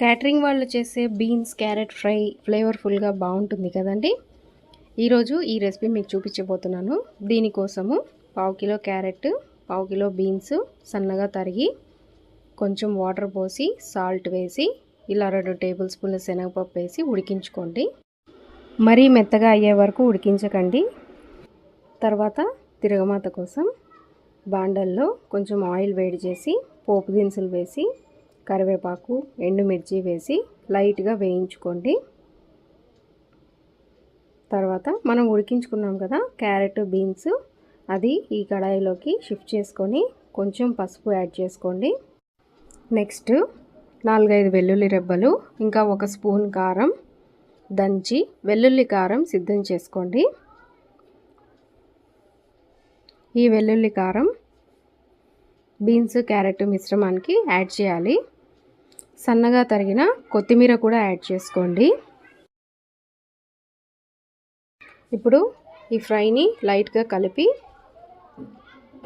Catering వాళ్ళు చేసే beans carrot fry ఫ్లేవర్ఫుల్గా బాగుంటుంది కదండి. ఈరోజు ఈ రెసిపీ మీకు చూపించబోతున్నాను. దీనికోసము పావు కిలో క్యారెట్ పావు కిలో బీన్స్ సన్నగా తరిగి కొంచెం వాటర్ పోసి సాల్ట్ వేసి ఇలా రెండు టేబుల్ స్పూన్ల శనగపప్పు వేసి ఉడికించుకోండి. మరీ మెత్తగా అయ్యే వరకు ఉడికించకండి. తర్వాత తిరగమాత కోసం బాండల్లో కొంచెం ఆయిల్ వేడి చేసి పోపు దినుసులు వేసి కరివేపాకు ఎండుమిర్చి వేసి లైట్గా వేయించుకోండి. తర్వాత మనం ఉడికించుకున్నాం కదా క్యారెట్ బీన్స్ అది ఈ కడాయిలోకి షిఫ్ట్ చేసుకొని కొంచెం పసుపు యాడ్ చేసుకోండి. నెక్స్ట్ నాలుగైదు వెల్లుల్లి రెబ్బలు ఇంకా ఒక స్పూన్ కారం దంచి వెల్లుల్లి కారం సిద్ధం చేసుకోండి. ఈ వెల్లుల్లి కారం బీన్స్ క్యారెట్ మిశ్రమానికి యాడ్ చేయాలి. సన్నగా తరిగిన కొత్తిమీర కూడా యాడ్ చేసుకోండి. ఇప్పుడు ఈ ఫ్రైని లైట్గా కలిపి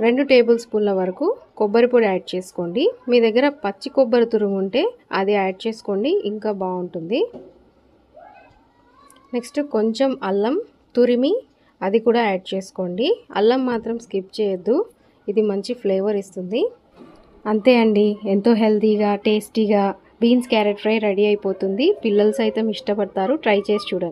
రెండు టేబుల్ స్పూన్ల వరకు కొబ్బరి పొడి యాడ్ చేసుకోండి. మీ దగ్గర పచ్చి కొబ్బరి తురుము ఉంటే అది యాడ్ చేసుకోండి ఇంకా బాగుంటుంది. నెక్స్ట్ కొంచెం అల్లం తురిమి అది కూడా యాడ్ చేసుకోండి. అల్లం మాత్రం స్కిప్ చేయొద్దు ఇది మంచి ఫ్లేవర్ ఇస్తుంది. అంతే అండి ఎంతో హెల్తీగా టేస్టీగా బీన్స్ క్యారెట్ ఫ్రై రెడీ అయిపోతుంది. పిల్లలు సైతం ఇష్టపడతారు. ట్రై చేసి చూడండి.